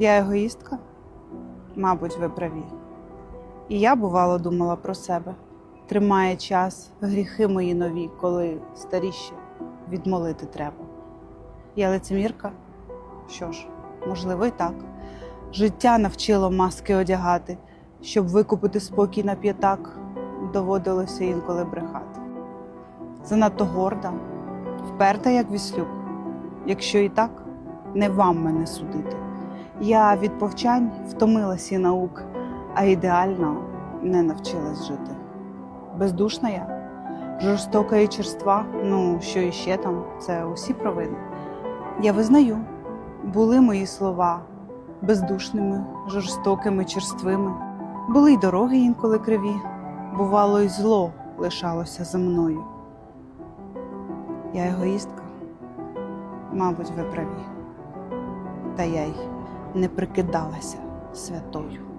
Я егоїстка? Мабуть, ви праві. І я, бувало, думала про себе. Тримає час гріхи мої нові, коли старіші відмолити треба. Я лицемірка? Що ж, можливо, і так. Життя навчило маски одягати, щоб викупити спокій на п'ятак, доводилося інколи брехати. Занадто горда, вперта, як віслюк. Якщо і так, не вам мене судити. Я від повчань втомилась і наук, а ідеально не навчилась жити. Бездушна я, жорстока і черства, ну що іще там, це усі провини. Я визнаю, були мої слова бездушними, жорстокими, черствими. Були й дороги інколи криві, бувало, й зло лишалося за мною. Я егоїстка, мабуть, ви праві. Та я й не прикидалася святою.